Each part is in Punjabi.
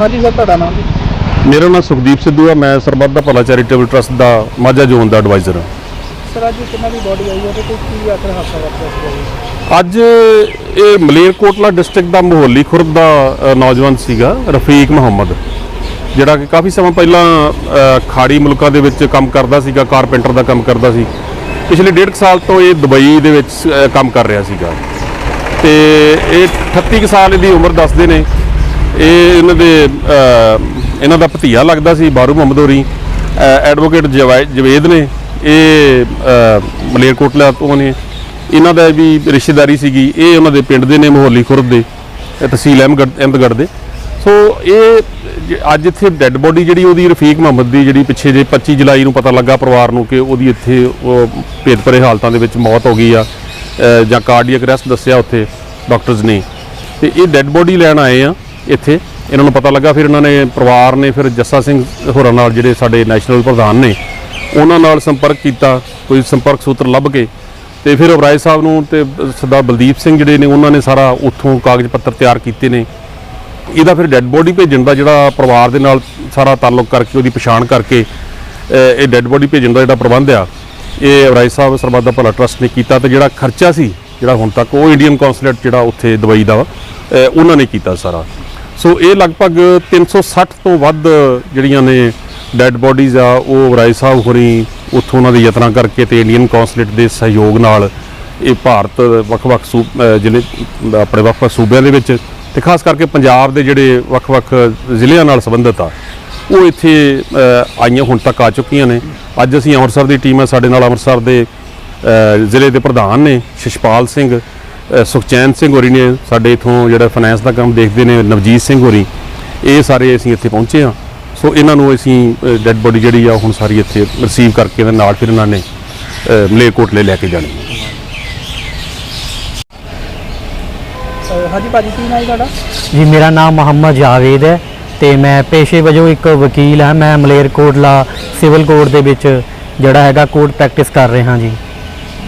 हरी जाता ना ਮੇਰਾ ਨਾਮ ਸੁਖਦੀਪ ਸਿੱਧੂ ਹੈ ਮੈਂ ਸਰਬੱਤ ਦਾ ਭਲਾ ਚੈਰੀਟੇਬਲ ਟਰਸਟ ਦਾ ਮਾਝਾ ਜ਼ੋਨ ਦਾ ਐਡਵਾਈਜ਼ਰ ਹਾਂ ਸਰ ਅੱਜ ਕਿੰਨਾ ਦੀ ਬੋਡੀ ਆਈ ਹੈ ਤੇ ਕੋਈ ਕੀ ਆਖਰ ਹਾਦਸਾ ਵਾਪਰਿਆ ਸੀ ਅੱਜ ਇਹ ਮਲੇਰਕੋਟਲਾ ਡਿਸਟ੍ਰਿਕਟ ਦਾ ਮੋਹਲੀ ਖੁਰਦ ਦਾ ਨੌਜਵਾਨ ਸੀਗਾ ਰਫੀਕ ਮੁਹੰਮਦ। ਜਿਹੜਾ ਕਿ ਕਾਫੀ ਸਮਾਂ ਪਹਿਲਾਂ ਖਾੜੀ ਮੁਲਕਾਂ ਦੇ ਵਿੱਚ ਕੰਮ ਕਰਦਾ ਸੀਗਾ ਕਾਰਪੈਂਟਰ ਦਾ ਕੰਮ ਕਰਦਾ ਸੀ। ਪਿਛਲੇ ਡੇਢ ਕੁ ਸਾਲ ਤੋਂ ਇਹ ਦੁਬਈ ਦੇ ਵਿੱਚ ਕੰਮ ਕਰ ਰਿਹਾ ਸੀਗਾ। ਤੇ ਇਹ 38 ਕੁ ਸਾਲ ਇਹਦੀ ਉਮਰ ਦੱਸਦੇ ਨੇ। ਇਹ ਇਹਨਾਂ ਦੇ ਇਹਨਾਂ ਦਾ ਭਤੀਆ ਲੱਗਦਾ ਸੀ ਬਾਰੂ ਮੁਹੰਮਦ ਹੋਰੀ। ਐਡਵੋਕੇਟ ਜਵੇਦ ਨੇ, ਇਹ ਮਲੇਰਕੋਟਲਾ ਤੋਂ ਨੇ। ਇਹਨਾਂ ਦਾ ਵੀ ਰਿਸ਼ਤੇਦਾਰੀ ਸੀਗੀ। ਇਹ ਉਹਨਾਂ ਦੇ ਪਿੰਡ ਦੇ ਨੇ, ਮੋਹਲੀ ਖੁਰਦ ਦੇ ਤਹਿਸੀਲ ਅਹਿਮਗੜ੍ਹ ਅਹਿਮਦਗੜ੍ਹ ਦੇ। ਸੋ ਇਹ, ਜ- ਅੱਜ ਇੱਥੇ ਡੈੱਡ ਬੋਡੀ ਜਿਹੜੀ ਉਹਦੀ ਰਫੀਕ ਮੁਹੰਮਦ ਦੀ ਜਿਹੜੀ ਪਿੱਛੇ ਜੇ 25 ਜੁਲਾਈ ਨੂੰ ਪਤਾ ਲੱਗਾ ਪਰਿਵਾਰ ਨੂੰ ਕਿ ਉਹਦੀ ਇੱਥੇ ਉਹ ਭੇਦ ਭਰੇ ਹਾਲਤਾਂ ਦੇ ਵਿੱਚ ਮੌਤ ਹੋ ਗਈ ਆ ਜਾਂ ਕਾਰਡੀਅਕ ਅਰੈਸਟ ਦੱਸਿਆ ਉੱਥੇ ਡਾਕਟਰਸ ਨੇ। ਤੇ ਇਹ ਡੈੱਡ ਬੋਡੀ ਲੈਣ ਆਏ ਆ ਇੱਥੇ। ਇਹਨਾਂ ਨੂੰ ਪਤਾ ਲੱਗਾ, ਫਿਰ ਇਹਨਾਂ ਨੇ ਪਰਿਵਾਰ ਨੇ, ਫਿਰ ਜੱਸਾ ਸਿੰਘ ਹੋਰਾਂ ਨਾਲ ਜਿਹੜੇ ਸਾਡੇ ਨੈਸ਼ਨਲ ਪ੍ਰਧਾਨ ਨੇ, ਉਹਨਾਂ ਨਾਲ ਸੰਪਰਕ ਕੀਤਾ, ਕੋਈ ਸੰਪਰਕ ਸੂਤਰ ਲੱਭ ਕੇ, ਤੇ ਫਿਰ ਅਬਰਾਏ ਸਾਹਿਬ ਨੂੰ ਤੇ ਸਰਦਾਰ ਬਲਦੀਪ ਸਿੰਘ ਜਿਹੜੇ ਨੇ, ਉਹਨਾਂ ਨੇ ਸਾਰਾ ਉੱਥੋਂ ਕਾਗਜ਼ ਪੱਤਰ ਤਿਆਰ ਕੀਤੇ ਨੇ। ਇਹਦਾ ਫਿਰ ਡੈੱਡ ਬੋਡੀ ਭੇਜਣ ਦਾ ਜਿਹੜਾ ਪਰਿਵਾਰ ਦੇ ਨਾਲ ਸਾਰਾ ਤਾਲੁਕ ਕਰਕੇ, ਉਹਦੀ ਪਛਾਣ ਕਰਕੇ ਇਹ ਡੈੱਡ ਬੋਡੀ ਭੇਜਣ ਦਾ ਜਿਹੜਾ ਪ੍ਰਬੰਧ ਆ, ਇਹ ਅਬਰਾਏ ਸਾਹਿਬ ਸਰਬੱਤ ਦਾ ਭਲਾ ਟਰਸਟ ਨੇ ਕੀਤਾ ਤੇ ਜਿਹੜਾ ਖਰਚਾ ਸੀ, ਜਿਹੜਾ ਹੁਣ ਤੱਕ ਉਹ ਇੰਡੀਅਨ ਕੌਂਸੂਲੇਟ ਜਿਹੜਾ ਉੱਥੇ ਦਵਾਈ ਦਾ ਵਾ ਉਹਨਾਂ ਨੇ ਕੀਤਾ ਸਾਰਾ। ਸੋ ਇਹ ਲਗਭਗ 360 ਤੋਂ ਵੱਧ ਜਿਹੜੀਆਂ ਨੇ ਡੈੱਡ ਬੋਡੀਜ਼ ਆ ਉਹ ਰਾਏ ਸਾਹਿਬ ਹੋਰੀ ਉੱਥੋਂ ਉਹਨਾਂ ਦੇ ਯਤਨਾਂ ਕਰਕੇ ਤੇ ਇੰਡੀਅਨ ਕੌਂਸੂਲੇਟ ਦੇ ਸਹਿਯੋਗ ਨਾਲ ਇਹ ਭਾਰਤ ਵੱਖ-ਵੱਖ ਸੂ ਅ, ਜ਼ਿਲ੍ਹੇ ਆਪਣੇ ਵੱਖ-ਵੱਖ ਸੂਬਿਆਂ ਦੇ ਵਿੱਚ ਤੇ ਖਾਸ ਕਰਕੇ ਪੰਜਾਬ ਦੇ ਜਿਹੜੇ ਵੱਖ-ਵੱਖ ਜ਼ਿਲ੍ਹਿਆਂ ਨਾਲ ਸੰਬੰਧਿਤ ਆ ਉਹ ਇੱਥੇ ਆਈਆਂ ਹੁਣ ਤੱਕ ਆ ਚੁੱਕੀਆਂ ਨੇ। ਅੱਜ ਅਸੀਂ ਅੰਮ੍ਰਿਤਸਰ ਦੀ ਟੀਮ ਹੈ ਸਾਡੇ ਨਾਲ ਅੰਮ੍ਰਿਤਸਰ ਦੇ ਜ਼ਿਲ੍ਹੇ ਦੇ ਪ੍ਰਧਾਨ ਨੇ ਸ਼ਿਸ਼ਪਾਲ ਸਿੰਘ। ਸੁਖਚੈਨ ਸਿੰਘ ਹੋਰੀ ਨੇ ਸਾਡੇ ਇਥੋਂ ਜਿਹੜਾ ਫਾਈਨੈਂਸ ਦਾ ਕੰਮ ਦੇਖਦੇ ਨੇ ਨਵਜੀਤ ਸਿੰਘ ਹੋਰੀ ਇਹ ਸਾਰੇ ਅਸੀਂ ਇੱਥੇ ਪਹੁੰਚੇ ਆ ਸੋ ਇਹਨਾਂ ਨੂੰ ਅਸੀਂ ਡੈੱਡ ਬੋਡੀ ਜਿਹੜੀ ਆ ਹੁਣ ਸਾਰੀ ਇੱਥੇ ਰਿਸੀਵ ਕਰਕੇ ਦੇ ਨਾਲ ਫਿਰ ਇਹਨਾਂ ਨੇ ਮਲੇਰਕੋਟਲੇ ਲੈ ਕੇ ਜਾਣੀ ਹਾਂਜੀ ਭਾਜੀ ਕੀ ਨਾਮ ਹੈ ਤੁਹਾਡਾ? ਜੀ ਮੇਰਾ ਨਾਮ ਮੁਹੰਮਦ ਜਾਵੇਦ ਹੈ ਤੇ ਮੈਂ ਪੇਸ਼ੇ ਵਜੋਂ ਇੱਕ ਵਕੀਲ ਹਾਂ। ਮੈਂ ਮਲੇਰਕੋਟਲਾ ਸਿਵਲ ਕੋਰਟ ਦੇ ਵਿੱਚ ਜਿਹੜਾ ਹੈਗਾ ਕੋਰਟ ਪ੍ਰੈਕਟਿਸ ਕਰ ਰਿਹਾ ਜੀ।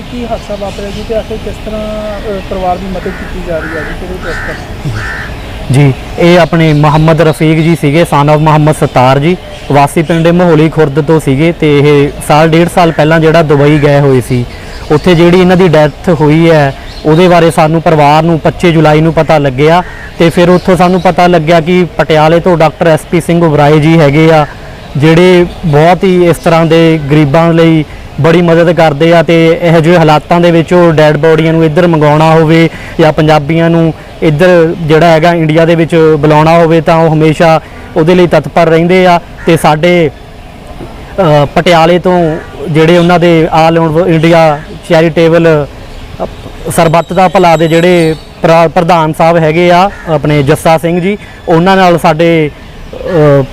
ਜੀ ਕੀ ਹਾਦਸਾ ਵਾਪਰਿਆ ਜੀ ਤੇ ਆਖਿਰ ਕਿਸ ਤਰ੍ਹਾਂ ਅਹ, ਪਰਿਵਾਰ ਦੀ ਮਦਦ ਕੀਤੀ ਜਾ ਰਹੀ ਹੈ ਜੀ? ਕਿਹੜੇ ਟਰਸਟ ਜੀ ਇਹ ਆਪਣੇ ਮੁਹੰਮਦ ਰਫੀਕ ਜੀ ਸੀਗੇ ਸਨ of ਮੁਹੰਮਦ ਸਤਾਰ ਜੀ। ਵਾਸੀ ਪਿੰਡ ਮਹੋਲੀ ਖੁਰਦ ਤੋਂ ਸੀਗੇ ਤੇ ਇਹ ਸਾਲ ਡੇਢ ਸਾਲ ਪਹਿਲਾਂ ਜਿਹੜਾ ਦੁਬਈ ਗਏ ਹੋਏ ਸੀ। ਉੱਥੇ ਜਿਹੜੀ ਇਹਨਾਂ ਦੀ ਡੈਥ ਹੋਈ ਹੈ ਉਹਦੇ ਬਾਰੇ ਸਾਨੂੰ ਪਰਿਵਾਰ ਨੂੰ 25 ਜੁਲਾਈ ਨੂੰ ਪਤਾ ਲੱਗਿਆ ਤੇ ਫਿਰ ਉੱਥੋਂ ਸਾਨੂੰ ਪਤਾ ਲੱਗਿਆ ਕਿ ਪਟਿਆਲੇ ਤੋਂ ਡਾਕਟਰ ਐਸਪੀ ਸਿੰਘ ਉਬਰਾਏ ਜੀ ਹੈਗੇ ਆ। ਜਿਹੜੇ ਬਹੁਤ ਹੀ ਇਸ ਤਰ੍ਹਾਂ ਦੇ ਗਰੀਬਾਂ ਲਈ ਬੜੀ ਮਦਦ ਕਰਦੇ ਆ ਤੇ ਇਹੋ ਜਿਹੇ ਹਾਲਾਤਾਂ ਦੇ ਵਿੱਚ ਉਹ ਡੈੱਡ ਬੋਡੀਆਂ ਨੂੰ ਇੱਧਰ ਮੰਗਾਉਣਾ ਹੋਵੇ ਜਾਂ ਪੰਜਾਬੀਆਂ ਨੂੰ ਇੱਧਰ ਜਿਹੜਾ ਹੈਗਾ ਇੰਡੀਆ ਦੇ ਵਿੱਚ ਬੁਲਾਉਣਾ ਹੋਵੇ ਤਾਂ ਉਹ ਹਮੇਸ਼ਾ ਉਹਦੇ ਲਈ ਤਤਪਰ ਰਹਿੰਦੇ ਆ ਤੇ ਸਾਡੇ ਪਟਿਆਲੇ ਤੋਂ ਜਿਹੜੇ ਉਹਨਾਂ ਦੇ ਆਲ ਇੰਡੀਆ ਚੈਰੀਟੇਬਲ ਸਰਬੱਤ ਦਾ ਭਲਾ ਦੇ ਜਿਹੜੇ ਪ੍ਰ- ਪ੍ਰਧਾਨ ਸਾਹਿਬ ਹੈਗੇ ਆ, ਆਪਣੇ ਜੱਸਾ ਸਿੰਘ ਜੀ, ਉਹਨਾਂ ਨਾਲ ਸਾਡੇ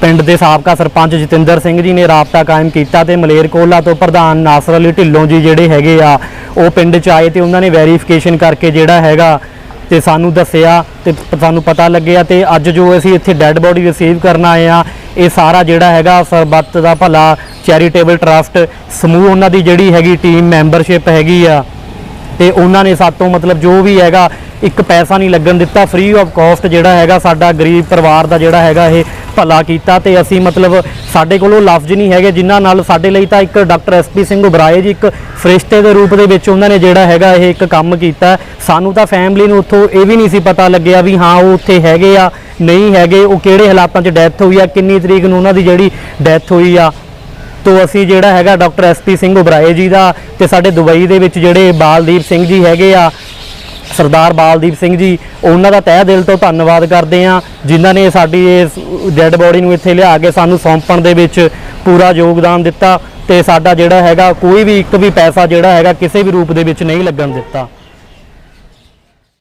ਪਿੰਡ ਦੇ ਸਾਬਕਾ ਸਰਪੰਚ ਜਤਿੰਦਰ ਸਿੰਘ ਜੀ ਨੇ ਰਾਬਤਾ ਕਾਇਮ ਕੀਤਾ ਤੇ ਮਲੇਰਕੋਲਾ ਤੋਂ ਪ੍ਰਧਾਨ ਨਾਸਰ ਅਲੀ ਢਿੱਲੋਂ ਜੀ ਜਿਹੜੇ ਹੈਗੇ ਆ, ਉਹ ਪਿੰਡ 'ਚ ਆਏ ਤੇ ਉਹਨਾਂ ਨੇ ਵੈਰੀਫਿਕੇਸ਼ਨ ਕਰਕੇ ਜਿਹੜਾ ਹੈਗਾ ਤੇ ਸਾਨੂੰ ਦੱਸਿਆ ਤੇ ਸਾਨੂੰ ਪਤਾ ਲੱਗਿਆ ਤੇ ਅੱਜ ਜੋ ਅਸੀਂ ਇੱਥੇ ਡੈੱਡ ਬੋਡੀ ਰਿਸੀਵ ਕਰਨ ਆਏ ਆ, ਇਹ ਸਾਰਾ ਜਿਹੜਾ ਹੈਗਾ ਸਰਬੱਤ ਦਾ ਭਲਾ ਚੈਰੀਟੇਬਲ ਟਰਸਟ ਸਮੂਹ ਉਹਨਾਂ ਦੀ ਜਿਹੜੀ ਹੈਗੀ ਟੀਮ ਮੈਂਬਰਸ਼ਿਪ ਹੈਗੀ ਆ। ਤੇ ਉਹਨਾਂ ਨੇ ਸਾਤੋਂ ਮਤਲਬ ਜੋ ਵੀ ਹੈਗਾ, ਇੱਕ ਪੈਸਾ ਨਹੀਂ ਲੱਗਣ ਦਿੱਤਾ ਫ੍ਰੀ ਆਫ ਕਾਸਟ ਜਿਹੜਾ ਹੈਗਾ ਸਾਡਾ ਗਰੀਬ ਪਰਿਵਾਰ ਦਾ ਜਿਹੜਾ ਹੈਗਾ ਇਹ ਭਲਾ ਕੀਤਾ ਤੇ ਅਸੀਂ ਮਤਲਬ ਸਾਡੇ ਕੋਲੋਂ ਲਫ਼ਜ਼ ਨਹੀਂ ਹੈਗੇ, ਜਿਨ੍ਹਾਂ ਨਾਲ ਸਾਡੇ ਲਈ ਤਾਂ ਇੱਕ ਡਾਕਟਰ ਐਸਪੀ ਸਿੰਘ ਉਬਰਾਏ ਜੀ ਇੱਕ ਫਰਿਸ਼ਤੇ ਦੇ ਰੂਪ ਦੇ ਵਿੱਚ ਉਹਨਾਂ ਨੇ ਜਿਹੜਾ ਹੈਗਾ ਇਹ ਇੱਕ ਕੰਮ ਕੀਤਾ। ਸਾਨੂੰ ਤਾਂ ਫੈਮਿਲੀ ਨੂੰ ਉੱਥੋਂ ਇਹ ਵੀ ਨਹੀਂ ਸੀ ਪਤਾ ਲੱਗਿਆ ਵੀ ਹਾਂ, ਉਹ ਉੱਥੇ ਹੈਗੇ ਆ, ਨਹੀਂ ਹੈਗੇ, ਉਹ ਕਿਹੜੇ ਹਾਲਾਤਾਂ 'ਚ ਡੈਥ ਹੋਈ ਆ, ਕਿੰਨੀ ਤਰੀਕ ਨੂੰ ਉਹਨਾਂ ਦੀ ਜਿਹੜੀ ਡੈਥ ਹੋਈ ਆ। ਤੋਂ ਅਸੀਂ ਜਿਹੜਾ ਹੈਗਾ ਡਾਕਟਰ ਐਸਪੀ ਸਿੰਘ ਉਬਰਾਏ ਜੀ ਦਾ ਤੇ ਸਾਡੇ ਦੁਬਈ ਦੇ ਵਿੱਚ ਜਿਹੜੇ ਬਾਲਦੀਪ ਸਿੰਘ ਜੀ ਹੈਗੇ ਆ, ਸਰਦਾਰ ਬਾਲਦੀਪ ਸਿੰਘ ਜੀ, ਉਹਨਾਂ ਦਾ ਤਹਿ ਦਿਲ ਤੋਂ ਧੰਨਵਾਦ ਕਰਦੇ ਆ ਜਿਨ੍ਹਾਂ ਨੇ ਸਾਡੀ ਇਸ ਡੈੱਡ ਬੋਡੀ ਨੂੰ ਇੱਥੇ ਲਿਆ ਕੇ ਸਾਨੂੰ ਸੌਂਪਣ ਦੇ ਵਿੱਚ ਪੂਰਾ ਯੋਗਦਾਨ ਦਿੱਤਾ ਤੇ ਸਾਡਾ ਜਿਹੜਾ ਹੈਗਾ ਕੋਈ ਵੀ ਇੱਕ ਵੀ ਪੈਸਾ ਜਿਹੜਾ ਹੈਗਾ ਕਿਸੇ ਵੀ ਰੂਪ ਦੇ ਵਿੱਚ ਨਹੀਂ ਲੱਗਣ ਦਿੱਤਾ।